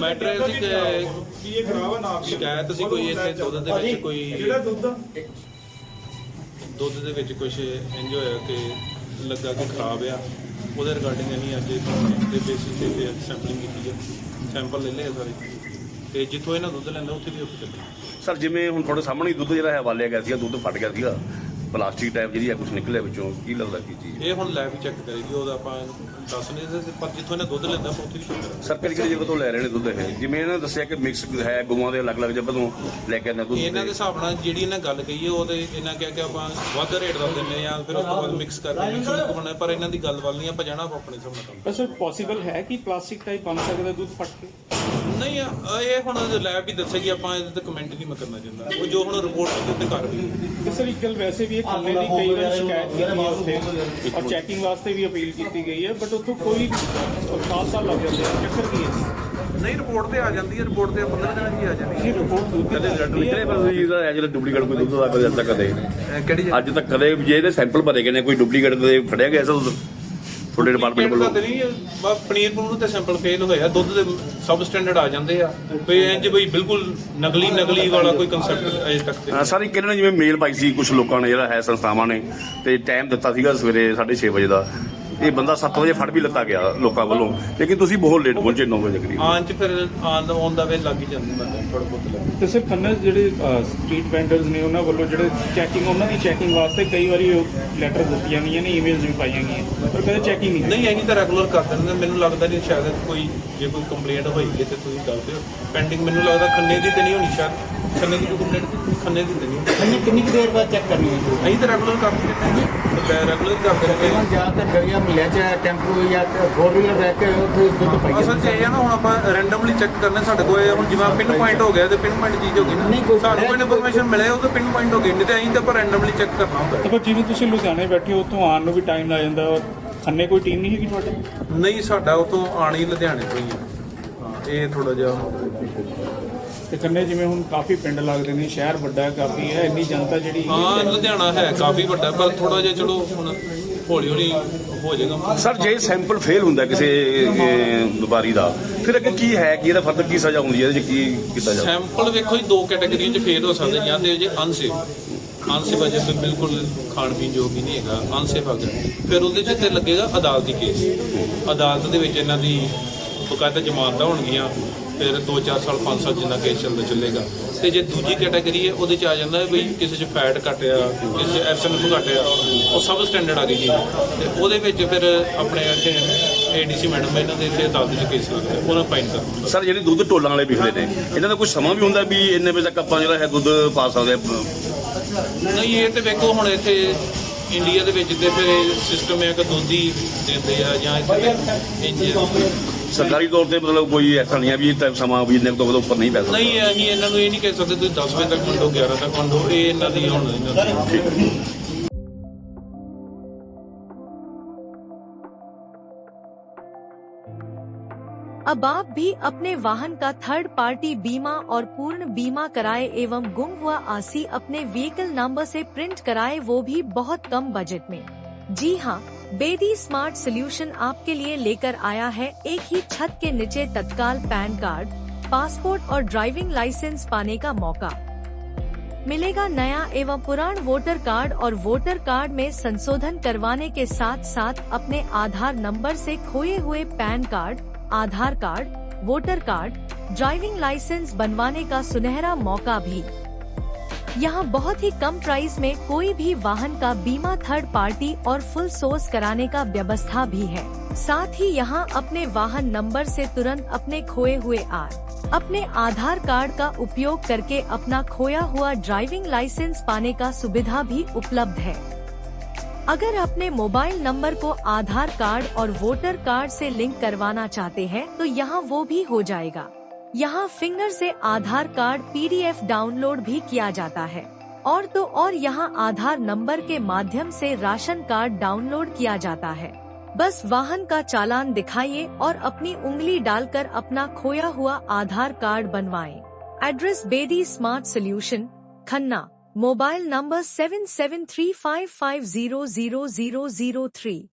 Matter ਇਹ ਸੀ ਕਿ ਵੀ ਇਹ ਖਰਾਬ ਆ ਨਾ ਸ਼ਿਕਾਇਤ ਸੀ ਕੋਈ ਇੱਥੇ ਦੁੱਧ ਦੇ ਵਿੱਚ ਕੋਈ ਜਿਹੜਾ ਦੁੱਧ ਆ, ਦੁੱਧ ਦੇ ਵਿੱਚ ਕੁਝ ਇੰਜ ਹੋਇਆ ਕਿ ਲੱਗਾ ਕਿ ਖਰਾਬ ਆ। ਉਹਦੇ ਰਿਗਾਰਡਿੰਗ ਅਸੀਂ ਅੱਜ ਦੇ ਬੇਸਿਸ ਤੇ ਤੇ ਸੈਂਪਲਿੰਗ ਕੀਤੀ ਹੈ ਸੈਂਪਲ ਲੈ ਲਏ ਸਾਰੇ। ਤੇ ਜਿੱਥੋਂ ਇਹਨਾਂ ਦੁੱਧ ਲੈਂਦਾ ਉੱਥੇ ਵੀ ਉੱਥੇ ਚੱਲੇ ਸਰ ਜਿਵੇਂ ਹੁਣ ਤੁਹਾਡੇ ਸਾਹਮਣੇ ਹੀ ਦੁੱਧ ਜਿਹੜਾ ਹੈ ਵਾਲਿਆ ਗਿਆ ਸੀਗਾ ਦੁੱਧ ਫਟ ਗਿਆ ਸੀਗਾ। ਪਲਾਸਟਿਕ ਟਾਈਪ ਜਿਹੜੀ ਹੈ ਕੁਝ ਨਿਕਲਿਆ ਵਿੱਚੋਂ ਕੀ ਲੱਗਦਾ ਕੀ ਚੀਜ਼? ਇਹ ਹੁਣ ਲੈਬ ਚੈੱਕ ਕਰੇਗੀ ਉਹਦਾ ਆਪਾਂ ਦੱਸ ਨਹੀਂ ਸਕਦੇ ਪਰ ਜਿੱਥੋਂ ਇਹਨਾਂ ਦੁੱਧ ਲੈਂਦਾ ਆਪਾਂ ਉੱਥੇ ਵੀ check ਕਰਾਂਗੇ। ਸਰ ਕਿਹੜੀ ਕਿਹੜੀ ਜਗ੍ਹਾ ਤੋਂ ਲੈ ਰਹੇ ਨੇ ਦੁੱਧ ਇਹ? ਜਿਵੇਂ ਇਹਨਾਂ ਨੇ ਦੱਸਿਆ ਕਿ ਮਿਕਸ ਹੈ ਗਊਆਂ ਦੇ ਅਲੱਗ-ਅਲੱਗ ਜਗ੍ਹਾ ਤੋਂ ਲੈ ਕੇ ਆਉਂਦੇ ਦੁੱਧ ਇਹਨਾਂ ਦੇ ਹਿਸਾਬ ਨਾਲ ਜਿਹੜੀ ਇਹਨਾਂ ਗੱਲ ਕਹੀ ਹੈ ਉਹਦੇ ਇਹਨਾਂ ਕਿਹਾ ਕਿ ਆਪਾਂ ਵੱਧ ਰੇਟ ਦਾ ਦਿੰਨੇ ਆ ਫਿਰ ਉਸ ਤੋਂ ਬਾਅਦ ਮਿਕਸ ਕਰਕੇ ਮਿਕਸ ਬਣਾਇਆ ਪਰ ਇਹਨਾਂ ਦੀ ਗੱਲ ਵੱਲ ਨਹੀਂ ਆਪਾਂ ਜਾਣਾ ਆਪਾਂ ਆਪਣੇ ਹਿਸਾਬ ਨਾਲ ਕੰਮ ਸਰ ਪੋਸੀਬਲ ਹੈ ਕਿ ਪਲਾਸਟਿਕ ਟਾਈਪ ਬਣ ਸਕਦਾ ਦੁੱਧ ਫਟ ਕੇ? ਨਹੀਂ ਆ- ਇਹ ਹੁਣ ਲੈਬ ਵੀ ਦੱਸੇਗੀ ਆਪਾਂ ਇਹਦੇ ਤੇ ਕਮੈਂਟ ਨਹੀਂ ਮੈਂ ਕਰਨਾ ਚਾਹੁੰਦਾ। ਉਹ ਜੋ ਹੁਣ ਰਿਪੋਰਟ ਦੇ ਉੱਤੇ ਕਰ ਰਹੀ ਹੈ। ਸਰ ਇੱਕ ਗੱਲ ਵੈਸੇ ਵੀ ਇਹ ਖੰਨੇ ਦੀ ਕਈ ਵਾਰ ਸ਼ਿਕਾਇਤ ਕੀਤੀ ਹੈ ਉੱਥੇ। ਔਰ ਚੈਕਿੰਗ ਵਾਸਤੇ ਵੀ ਅਪੀਲ ਕੀਤੀ ਗਈ ਹੈ ਬਟ ਉੱਥੋਂ ਕੋਈ ਖਾਸ ਸਾਲ ਲੱਗ ਜਾਂਦੇ ਆ। ਚੱਕਰ ਕੀ ਹੈ? ਨਹੀਂ ਰਿਪੋਰਟ ਤੇ ਆ ਜਾਂਦੀ ਹੈ ਰਿਪੋਰਟ ਤੇ 15 ਦਿਨਾਂ ਦੀ ਆ ਜਾਂਦੀ ਇਹ ਰਿਪੋਰਟ ਦੁੱਧ ਕਦੇ ਰਿਜ਼ਲਟ ਨਿਕਲੇ ਪਰ ਤੁਸੀਂ ਇਹਦਾ ਹੈ ਜਿਹੜਾ ਡੁਪਲੀਕੇਟ ਕੋਈ ਦੁੱਧ ਦਾ ਕਦੇ ਅੱਜ ਤੱਕ ਕਦੇ। ਹੈ ਕਿਹੜੀ ਅੱਜ ਤੱਕ ਕਦੇ ਜੇ ਇਹਦੇ ਸੈਂਪਲ ਭਰੇ ਗਏ ਨੇ ਕੋਈ ਡੁਪਲੀਕੇਟ ਕਦੇ ਫੜਿਆ ਗਿਆ ਸਰ ਤੁਹਾਡੇ ਡਿਪਾਰਟਮੈਂਟ ਵੱਲੋਂ ਤਾਂ ਨਹੀਂ ਬਸ ਪਨੀਰ ਪਨੂਰ ਤੇ ਸੈਂਪਲ ਫੇਲ ਹੋਇਆ ਦੁੱਧ ਦੇ ਸਬ ਸਟੈਂਡਰਡ ਆ ਜਾਂਦੇ ਆ। ਕੋਈ ਇੰਜ ਬਈ ਬਿਲਕੁਲ ਨਕਲੀ ਨਕਲੀ ਵਾਲਾ ਕੋਈ ਕਨਸੈਪਟ ਅਜੇ ਤੱਕ ਤੇ ਸਰ ਇੱਕ ਇਹਨਾਂ ਨੇ ਜਿਵੇਂ ਮੇਲ ਪਾਈ ਸੀ ਕੁਝ ਲੋਕਾਂ ਨੇ ਜਿਹੜਾ ਹੈ ਸੰਸਥਾਵਾਂ ਨੇ ਤੇ ਟਾਈਮ ਦਿੱਤਾ ਸੀਗਾ ਸਵੇਰੇ 6:30 ਵਜੇ ਦਾ। ਇਹ ਬੰਦਾ 7 ਵਜੇ ਫੜ ਵੀ ਲੱਤਾ ਗਿਆ ਲੋਕਾਂ ਵੱਲੋਂ। ਲੇਕਿਨ ਤੁਸੀਂ ਬਹੁਤ ਲੇਟ ਪਹੁੰਚੇ 9 ਵਜੇ ਕਰੀਬ। ਆਉਣ ਚ ਫਿਰ ਆਨ ਦਾ ਵੇ ਲੱਗ ਹੀ ਜਾਂਦਾ ਥੋੜਾ ਬਹੁਤ ਲੱਗ ਤੇ ਸਰ ਖੰਨੇ ਜਿਹੜੇ ਸਟਰੀਟ ਵੈਂਡਰਸ ਨੇ ਉਹਨਾਂ ਵੱਲੋਂ ਜਿਹੜੇ ਚੈਕਿੰਗ ਉਹਨਾਂ ਦੀ ਚੈਕਿੰਗ ਵਾਸਤੇ ਕਈ ਵਾਰੀ ਲੈਟਰ ਦਿੱਤੀਆਂ ਗਈਆਂ ਨੇ ਈਮੇਲਸ ਵੀ ਪਾਈਆਂ ਗਈਆਂ। ਪਰ ਕਦੇ ਚੈਕਿੰਗ ਨਹੀਂ ਨਹੀਂ ਅਸੀਂ ਤਾਂ ਰੈਗੂਲਰ ਕਰ ਦਿੰਦੇ ਮੈਨੂੰ ਲੱਗਦਾ ਨਹੀਂ ਸ਼ਾਇਦ ਕੋਈ ਜੇ ਕੋਈ ਕੰਪਲੇਂਟ ਹੋਈ ਹੈ ਤੇ ਤੁਸੀਂ ਦੱਸ ਦਿਓ ਪੈਂਡਿੰਗ ਮੈਨੂੰ ਲੱਗਦਾ ਖੰਨੇ ਦੀ ਤੇ ਨਹੀਂ ਹੋਣੀ ਸ਼ਾਇਦ। ਖੰਨੇ ਦੀ ਕੋਈ ਕੰਪਲੇਂਟ ਖੰਨੇ ਦੀ ਨਹੀਂ ਹੋਣੀ। ਕਿੰਨੀ ਕੁ ਦੇਰ ਬਾਅਦ ਚੈੱਕ ਕਰਨੀ ਹੈ ਅਸੀਂ ਤਾਂ ਰੈਗੂਲਰ ਕਰਦੇ ਰਹਿੰਦੇ ਹਾਂ ਰੈਗੂਲਰ ਕਰਦੇ ਰਹਿੰਦੇ ਹੁਣ ਜ਼ਿਆਦਾਤਰ ਗਲੀਆਂ ਮੁਹੱਲਿਆਂ 'ਚ ਟੈਂਪੂ ਜਾਂ ਫੋਰ ਵੀਲਰ ਰਹਿ ਕੇ ਉੱਥੇ ਦੁੱਧ ਪਾਈ ਅਸਲ 'ਚ ਇਹ ਹੈ ਨਾ ਹੁਣ ਆਪਾਂ ਰੈਂਡਮਲੀ ਚੈੱਕ ਕਰਨੇ ਸਾਡੇ ਕੋਲ ਇਹ ਹੁਣ ਜਿਵੇਂ ਪਿਨ ਪੁਆਇੰਟ ਹੋ ਗਿਆ ਤੇ ਪਿਨ ਪੁਆਇੰਟ ਚੀਜ਼ ਹੋ ਗਈ ਨਹੀਂ, ਨਾ ਕੋਈ ਸਾਨੂੰ ਕੋਈ ਇਨਫੋਰਮੇਸ਼ਨ ਮਿਲੇ ਉਹ ਤਾਂ ਪਿਨ ਪੁਆਇੰਟ ਹੋ ਗਈ। ਨਹੀਂ ਤੇ ਅਸੀਂ ਤਾਂ ਆਪਾਂ ਰੈਂਡਮਲੀ ਚੈੱਕ ਕਰਨਾ ਹੁੰਦਾ। ਤਾਂ ਪਰ ਜਿਵੇਂ ਤੁਸੀਂ ਲੁਧਿਆਣੇ ਬੈਠੇ ਹੋ ਉੱਥੋਂ ਆਉਣ ਨੂੰ ਵੀ ਟਾਈਮ ਲੱਗ ਜਾਂਦਾ ਔਰ ਖੰਨੇ ਕੋਈ ਟੀਮ ਨਹੀਂ ਹੈਗੀ ਤੁਹਾਡੇ? ਨਹੀਂ ਸਾਡਾ ਉਤੋਂ ਆਣੀ ਲੁਧਿਆਣੇ ਤੋਂ ਹੀ ਆ। ਹਾਂ, ਇਹ ਥੋੜਾ ਜਿਹਾ ਤੇ ਖੰਨੇ ਜਿਵੇਂ ਹੁਣ ਕਾਫੀ ਪਿੰਡ ਲੱਗਦੇ ਨੇ ਸ਼ਹਿਰ ਵੱਡਾ ਕਾਫੀ ਹੈ ਇੰਨੀ ਜਨਤਾ ਜਿਹੜੀ ਹਾਂ ਲੁਧਿਆਣਾ ਹੈ ਕਾਫੀ ਵੱਡਾ ਪਰ ਥੋੜਾ ਜਿਹਾ ਚਲੋ ਹੁਣ ਹੌਲੀ ਹੌਲੀ ਹੋ ਜਾਏਗਾ। ਸਰ ਜੇ ਸੈਂਪਲ ਫੇਲ ਹੁੰਦਾ ਕਿਸੇ ਵਪਾਰੀ ਦਾ ਫਿਰ ਅੱਗੇ ਕੀ ਹੈ? ਕਿ ਇਹਦਾ ਫਰਦਰ ਕੀ ਸਜ਼ਾ ਹੁੰਦੀ ਹੈ? 'ਚ ਕੀ ਕੀਤਾ ਜਾਂਦਾ ਸੈਂਪਲ ਵੇਖੋ ਜੀ ਦੋ ਕੈਟਾਗਰੀ ਚ ਫੇਲ ਹੋ ਸਕਦੇ ਜਾਂ ਤੇ ਜੇ ਅਨਸੇਫ ਅਨਸੇਫ ਅਜੇ ਤੇ ਬਿਲਕੁਲ ਖਾਣ ਪੀਣ ਯੋਗ ਹੀ ਨਹੀਂ ਹੈਗਾ ਅਨਸੇਫ ਆ ਗਿਆ। ਫਿਰ ਉਹਦੇ ਚ ਤੇ ਲੱਗੇਗਾ ਅਦਾਲਤੀ ਕੇਸ। ਅਦਾਲਤ ਦੇ ਵਿੱਚ ਇਹਨਾਂ ਦੀ ਬਕਾਇਦਾ ਜ਼ਮਾਨਤਾਂ ਹੋਣਗੀਆਂ। ਫਿਰ 2-4 ਸਾਲ 5 ਸਾਲ ਜਿੰਨਾ ਕੇਸ ਚੱਲਦਾ ਚੱਲੇਗਾ। ਤੇ ਜੇ ਦੂਜੀ ਕੈਟਾਗਰੀ ਹੈ ਉਹਦੇ ਚ ਆ ਜਾਂਦਾ ਹੈ ਵੀ ਕਿਸੇ ਚ ਫੈਟ ਘਟਿਆ ਕਿਸੇ ਚ ਐਸਐਨਐਫ ਘਟਿਆ ਉਹ ਸਬ ਸਟੈਂਡਰਡ ਆ ਗਈ ਜੀ। ਤੇ ਉਹਦੇ ਵਿੱਚ ਫਿਰ ਆਪਣੇ ਇੱਥੇ ਏਡੀਸੀ ਮੈਡਮ ਇਹਨਾਂ ਦੇ ਇੱਥੇ ਅਦਾਲਤ ਚ ਕੇਸ ਲੱਗਦਾ ਉਹਨਾਂ ਫਾਈਨ ਕਰ ਸਰ ਜਿਹੜੇ ਦੁੱਧ ਟੋਲਾਂ ਵਾਲੇ ਵਿਕਦੇ ਨੇ ਇਹਨਾਂ ਦਾ ਕੋਈ ਸਮਾਂ ਵੀ ਹੁੰਦਾ ਵੀ ਇੰਨੇ ਵਜੇ ਤੱਕ ਆਪਾਂ ਜਿਹੜਾ ਹੈ ਦੁੱਧ ਪਾ ਸਕਦੇ ਨਹੀਂ ਇਹ ਤੇ ਵੇਖੋ ਹੁਣ ਇੱਥੇ ਇੰਡੀਆ ਦੇ ਵਿੱਚ ਤੇ ਫਿਰ ਸਿਸਟਮ ਹੈ ਕਿ ਦੁੱਧ ਹੀ ਦਿੰਦੇ ਆ ਜਾਂ ਇੱਥੇ ਇੰਜ ਸਰਕਾਰੀ ਤੌਰ ਤੇ ਮਤਲਬ ਕੋਈ ਐਸਾ ਨਹੀਂ ਹੈ ਵੀ ਇਹ ਟਾਈਮ ਸਮਾਂ ਵੀ ਇੰਨੇ ਤੋਂ ਉੱਪਰ ਨਹੀਂ ਪੈ ਸਕਦਾ ਨਹੀਂ ਅਸੀਂ ਇਹਨਾਂ ਨੂੰ ਇਹ ਨਹੀਂ ਕਹਿ ਸਕਦੇ ਤੁਸੀਂ 10 ਵਜੇ ਤੱਕ ਮੰਡੋ 11 ਤੱਕ ਮੰਡੋ ਇਹ ਇਹਨਾਂ ਦੀ ਹੁਣ ਇਹਨਾਂ ਦੀ अब आप भी अपने वाहन का थर्ड पार्टी बीमा और पूर्ण बीमा कराए एवं गुम हुआ आरसी अपने व्हीकल नंबर से प्रिंट कराए वो भी बहुत कम बजट में जी हाँ बेदी स्मार्ट सोल्यूशन आपके लिए लेकर आया है एक ही छत के नीचे तत्काल पैन कार्ड, पासपोर्ट और ड्राइविंग लाइसेंस पाने का मौका। मिलेगा नया एवं पुरान वोटर कार्ड और वोटर कार्ड में संशोधन करवाने के साथ साथ अपने आधार नंबर से खोए हुए PAN card, Aadhaar card, voter card, driving licence बनवाने का सुनहरा मौका भी। यहाँ बहुत ही कम प्राइस में कोई भी वाहन का बीमा थर्ड पार्टी और फुल सोर्स कराने का व्यवस्था भी है। साथ ही यहाँ अपने वाहन नंबर से तुरंत अपने खोए हुए आर, अपने आधार कार्ड का उपयोग करके अपना खोया हुआ ड्राइविंग लाइसेंस पाने का सुविधा भी उपलब्ध है। अगर अपने मोबाइल नंबर को आधार कार्ड और वोटर कार्ड से लिंक करवाना चाहते हैं तो यहाँ वो भी हो जाएगा। यहाँ फिंगर से आधार कार्ड पीडीएफ डाउनलोड भी किया जाता है। और तो और यहाँ आधार नंबर के माध्यम से राशन कार्ड डाउनलोड किया जाता है। बस वाहन का चालान दिखाइए और अपनी उंगली डालकर अपना खोया हुआ आधार कार्ड बनवाएँ। Address Bedi smart solution, Khanna, mobile number seven seven three five five zero zero zero zero three.